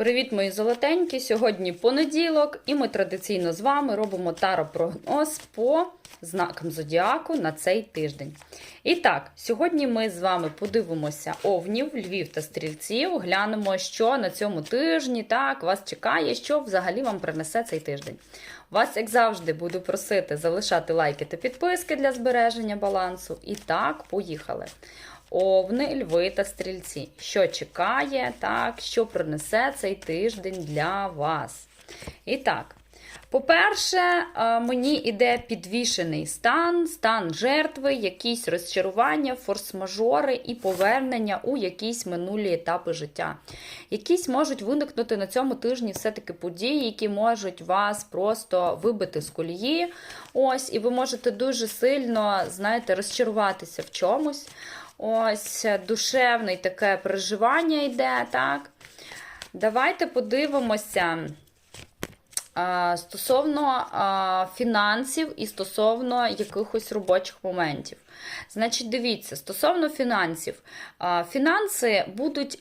Привіт, мої золотенькі! Сьогодні понеділок, і ми традиційно з вами робимо таро-прогноз по знакам зодіаку на цей тиждень. І так, сьогодні ми з вами подивимося овнів, львів та стрільців, глянемо, що на цьому тижні так вас чекає, що взагалі вам принесе цей тиждень. Вас, як завжди, буду просити залишати лайки та підписки для збереження балансу. І так, поїхали. Овни, льви та стрільці. Що чекає, так, що принесе цей тиждень для вас? І так, по-перше, е, мені йде підвішений стан, стан жертви, якісь розчарування, форс-мажори і повернення у якісь минулі етапи життя. Якісь можуть виникнути на цьому тижні все-таки події, які можуть вас просто вибити з колії. Ось, і ви можете дуже сильно, знаєте, розчаруватися в чомусь. Ось душевне таке переживання йде, так? Давайте подивимося стосовно фінансів і стосовно якихось робочих моментів. Значить, дивіться, стосовно фінансів. Фінанси будуть,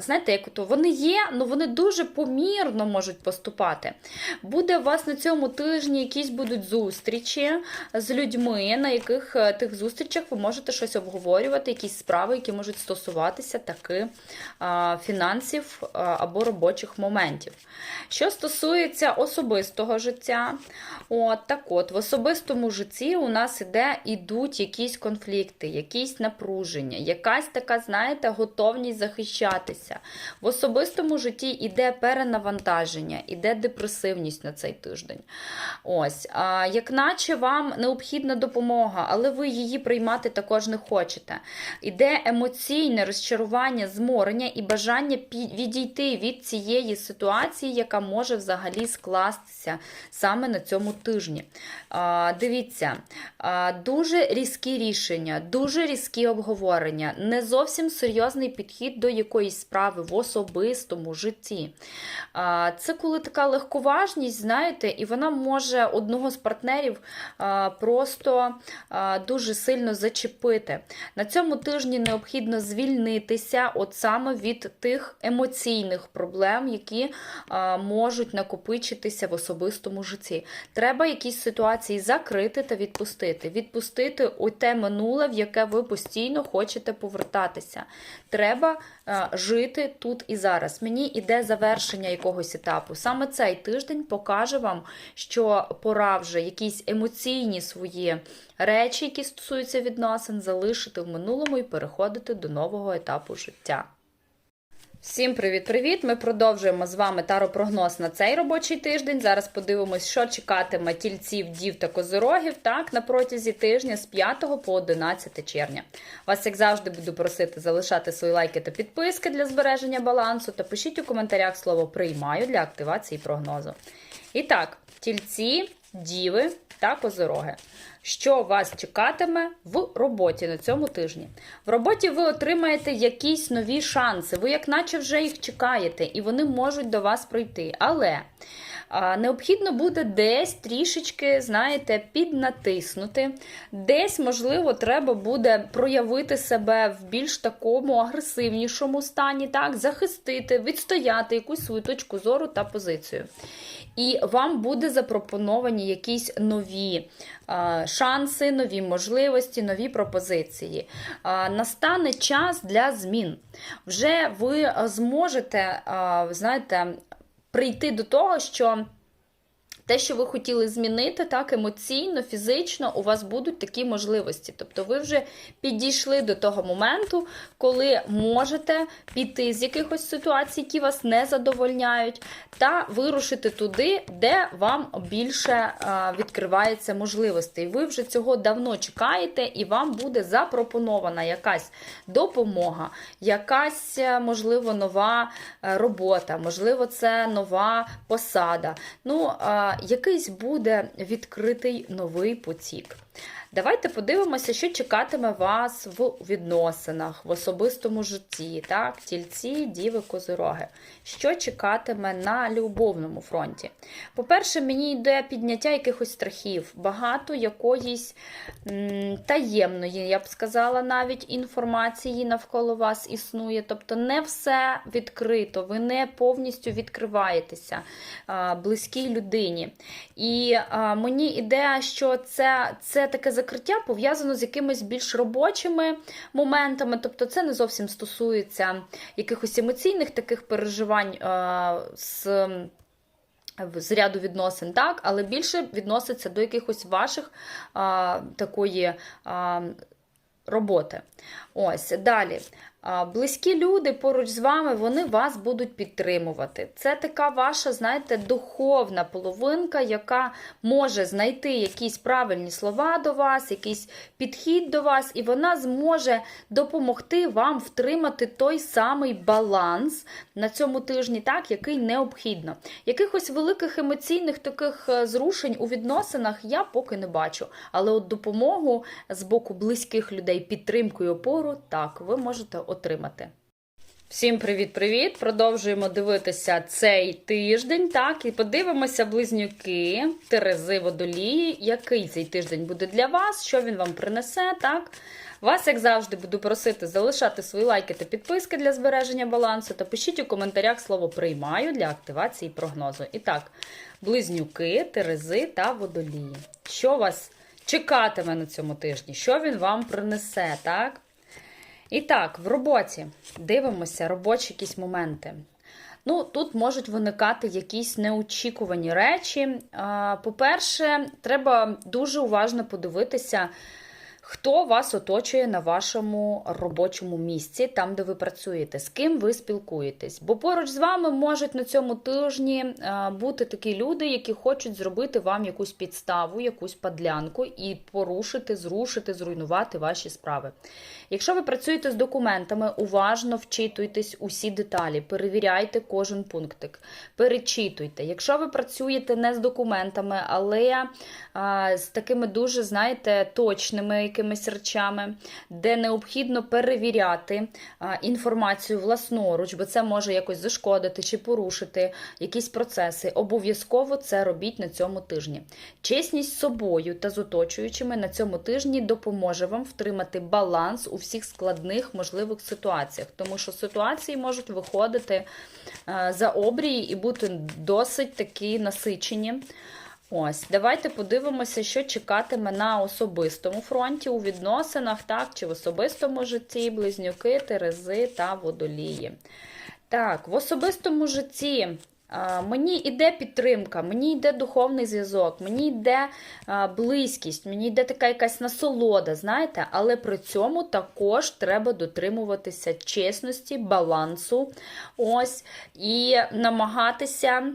знаєте, як то вони є, але вони дуже помірно можуть поступати. Буде у вас на цьому тижні якісь будуть зустрічі з людьми, на яких е, тих зустрічах ви можете щось обговорювати, якісь справи, які можуть стосуватися таки фінансів або робочих моментів. Що стосується особистого життя, от так от, в особистому житті у нас іде, ідуть якісь конфлікти, якісь напруження, якась така, знаєте, готовність захищатися. В особистому житті іде перенавантаження, іде депресивність на цей тиждень. Ось, а, як наче вам необхідна допомога, але ви її приймати також не хочете. Іде емоційне розчарування, зморення і бажання відійти від цієї ситуації, яка може взагалі скластися саме на цьому тижні. А, дивіться, а, дуже різкі рішення, дуже різкі обговорення, не зовсім серйозний підхід до якоїсь справи в особистому житті. А, це коли така легковажність, знаєте, і вона може одного з партнерів а, просто а, дуже сильно зачепити. На цьому тижні необхідно звільнитися от саме від тих емоційних проблем, які а, можуть накопичитися в особистому житті. Треба якісь ситуації закрити та відпустити. Відпустити те минуле, в яке ви постійно хочете повертатися. Треба е, жити тут і зараз. Мені іде завершення якогось етапу. Саме цей тиждень покаже вам, що пора вже якісь емоційні свої речі, які стосуються відносин, залишити в минулому і переходити до нового етапу життя. Всім привіт-привіт! Ми продовжуємо з вами таропрогноз на цей робочий тиждень. Зараз подивимось, що чекатиме тільців, дів та козирогів так, на протязі тижня з 5 по 11 червня. Вас, як завжди, буду просити залишати свої лайки та підписки для збереження балансу та пишіть у коментарях слово приймаю для активації прогнозу. І так, тільці, діви та козироги. Що вас чекатиме в роботі на цьому тижні? В роботі ви отримаєте якісь нові шанси. Ви, як наче, вже їх чекаєте, і вони можуть до вас прийти. Але необхідно буде десь трішечки, знаєте, піднатиснути. Десь, можливо, треба буде проявити себе в більш такому агресивнішому стані, так, захистити, відстояти якусь свою точку зору та позицію. І вам буде запропоновані якісь нові а, шанси, нові можливості, нові пропозиції. А, Настане час для змін. Вже ви зможете, а, знаєте, прийти до того, що. Те, що ви хотіли змінити, так емоційно, фізично, у вас будуть такі можливості. Тобто ви вже підійшли до того моменту, коли можете піти з якихось ситуацій, які вас не задовольняють, та вирушити туди, де вам більше а, відкривається можливостей. Ви вже цього давно чекаєте, і вам буде запропонована якась допомога, якась, е, можливо, нова е, робота, можливо, це нова посада. Ну, якийсь буде відкритий новий потік. Давайте подивимося, що чекатиме вас в відносинах, в особистому житті, так? Тільці, діви, козироги. Що чекатиме на любовному фронті? По-перше, мені йде підняття якихось страхів, багато якоїсь м, таємної, я б сказала, навіть інформації навколо вас існує. Тобто не все відкрито, ви не повністю відкриваєтеся а, близькій людині. І а, мені ідея, що це, це таке закриття пов'язано з якимись більш робочими моментами. Тобто, це не зовсім стосується якихось емоційних таких переживань а, з. З ряду відносин, так, але більше відноситься до якихось ваших а, такої а, роботи. Ось далі. Близькі люди поруч з вами, вони вас будуть підтримувати. Це така ваша, знаєте, духовна половинка, яка може знайти якісь правильні слова до вас, якийсь підхід до вас, і вона зможе допомогти вам втримати той самий баланс на цьому тижні, так, який необхідно. Якихось великих емоційних таких е, зрушень у відносинах я поки не бачу. Але от допомогу з боку близьких людей, підтримку і опору, так, ви можете отримати. Всім привіт-привіт! Продовжуємо дивитися цей тиждень. Так, і подивимося близнюки, Терези Водолії, який цей тиждень буде для вас, що він вам принесе. Так, вас, як завжди, буду просити залишати свої лайки та підписки для збереження балансу. Та пишіть у коментарях слово приймаю для активації прогнозу. І так, близнюки, Терези та Водолії. Що вас чекатиме на цьому тижні? Що він вам принесе? Так? І так, в роботі дивимося робочі якісь моменти. Ну, тут можуть виникати якісь неочікувані речі. По-перше, треба дуже уважно подивитися, хто вас оточує на вашому робочому місці, там, де ви працюєте, з ким ви спілкуєтесь. Бо поруч з вами можуть на цьому тижні бути такі люди, які хочуть зробити вам якусь підставу, якусь падлянку і порушити, зрушити, зруйнувати ваші справи. Якщо ви працюєте з документами, уважно вчитуйтесь усі деталі, перевіряйте кожен пунктик, перечитуйте. Якщо ви працюєте не з документами, але а, з такими дуже, знаєте, точними якимись речами, де необхідно перевіряти інформацію власноруч, бо це може якось зашкодити чи порушити якісь процеси, обов'язково це робіть на цьому тижні. Чесність з собою та з оточуючими на цьому тижні допоможе вам втримати баланс у всіх складних можливих ситуаціях, тому що ситуації можуть виходити е, за обрії і бути досить такі насичені. Ось, давайте подивимося, що чекатиме на особистому фронті у відносинах, так, чи в особистому житті, близнюки, терези та водолії. Так, в особистому житті Мені йде підтримка, мені йде духовний зв'язок, мені йде близькість, мені йде така якась насолода, знаєте, але при цьому також треба дотримуватися чесності, балансу. Ось, і намагатися.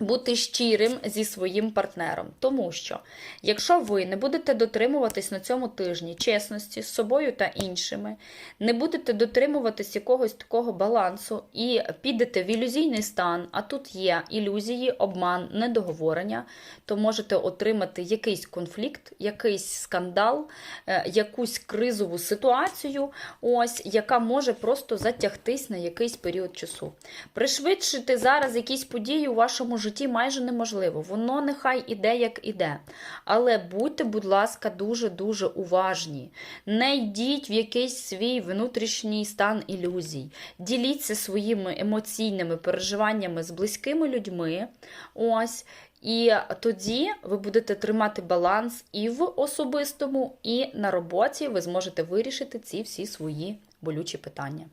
Бути щирим зі своїм партнером. Тому що, якщо ви не будете дотримуватись на цьому тижні чесності з собою та іншими, не будете дотримуватись якогось такого балансу і підете в ілюзійний стан, а тут є ілюзії, обман, недоговорення, то можете отримати якийсь конфлікт, якийсь скандал, е, якусь кризову ситуацію, ось, яка може просто затягтись на якийсь період часу. Пришвидшити зараз якісь події у вашому житті житті майже неможливо. Воно нехай іде, як іде. Але будьте, будь ласка, дуже-дуже уважні. Не йдіть в якийсь свій внутрішній стан ілюзій. Діліться своїми емоційними переживаннями з близькими людьми. Ось. І тоді ви будете тримати баланс і в особистому, і на роботі ви зможете вирішити ці всі свої болючі питання.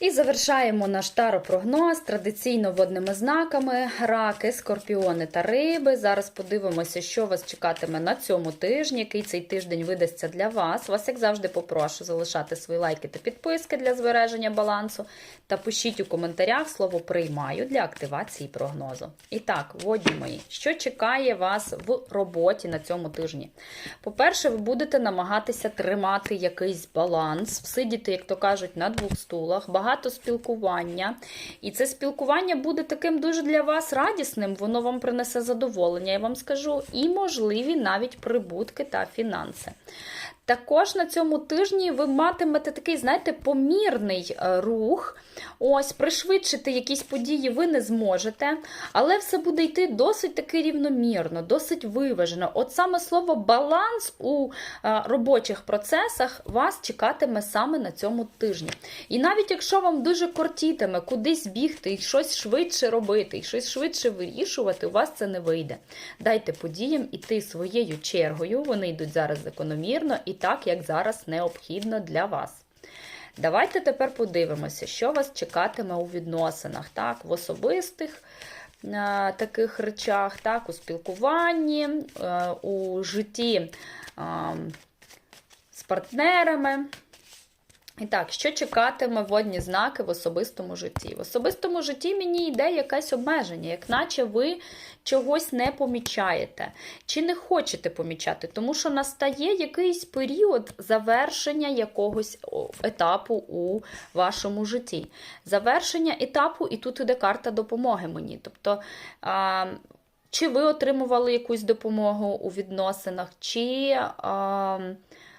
І завершаємо наш таропрогноз традиційно водними знаками: раки, скорпіони та риби. Зараз подивимося, що вас чекатиме на цьому тижні, який цей тиждень видасться для вас. Вас, як завжди, попрошу залишати свої лайки та підписки для збереження балансу. Та пишіть у коментарях слово приймаю для активації прогнозу. І так, водні мої, що чекає вас в роботі на цьому тижні? По-перше, ви будете намагатися тримати якийсь баланс, всидіти, як то кажуть, на двох стулах. Багато спілкування. І це спілкування буде таким дуже для вас радісним, воно вам принесе задоволення, я вам скажу, і можливі навіть прибутки та фінанси. Також на цьому тижні ви матимете такий, знаєте, помірний е, рух. Ось, пришвидшити якісь події ви не зможете, але все буде йти досить таки рівномірно, досить виважено. От саме слово баланс у е, робочих процесах вас чекатиме саме на цьому тижні. І навіть якщо вам дуже кортітиме кудись бігти і щось швидше робити, і щось швидше вирішувати, у вас це не вийде. Дайте подіям іти своєю чергою, вони йдуть зараз закономірно і так, як зараз необхідно для вас. Давайте тепер подивимося, що вас чекатиме у відносинах, так, в особистих е, таких речах, так, у спілкуванні, е, у житті е, з партнерами. І так, що чекатиме водні знаки в особистому житті? В особистому житті мені йде якесь обмеження, як наче ви чогось не помічаєте чи не хочете помічати, тому що настає якийсь період завершення якогось етапу у вашому житті. Завершення етапу, і тут іде карта допомоги мені. Тобто. А, чи ви отримували якусь допомогу у відносинах, чи а,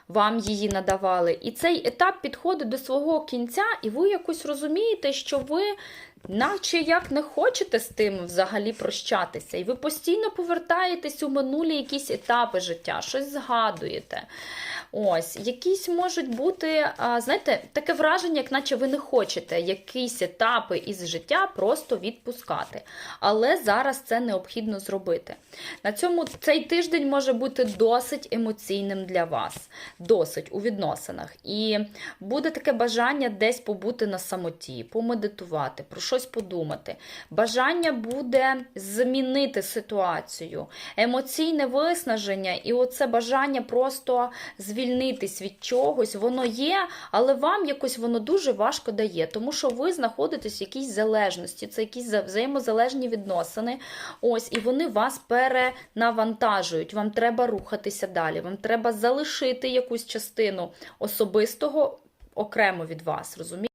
вам її надавали. І цей етап підходить до свого кінця, і ви якось розумієте, що ви, наче як не хочете з тим взагалі прощатися. І ви постійно повертаєтесь у минулі якісь етапи життя, щось згадуєте. Ось, якісь можуть бути, знаєте, таке враження, як наче ви не хочете якісь етапи із життя просто відпускати. Але зараз це необхідно зробити. На цьому цей тиждень може бути досить емоційним для вас, досить у відносинах. І буде таке бажання десь побути на самоті, помедитувати, про щось подумати. Бажання буде змінити ситуацію, емоційне виснаження, і оце бажання просто звільнитись від чогось, воно є, але вам якось воно дуже важко дає, тому що ви знаходитесь в якійсь залежності, це якісь взаємозалежні відносини. Ось, і вони вас перенавантажують. Вам треба рухатися далі. Вам треба залишити якусь частину особистого окремо від вас. Розумієте?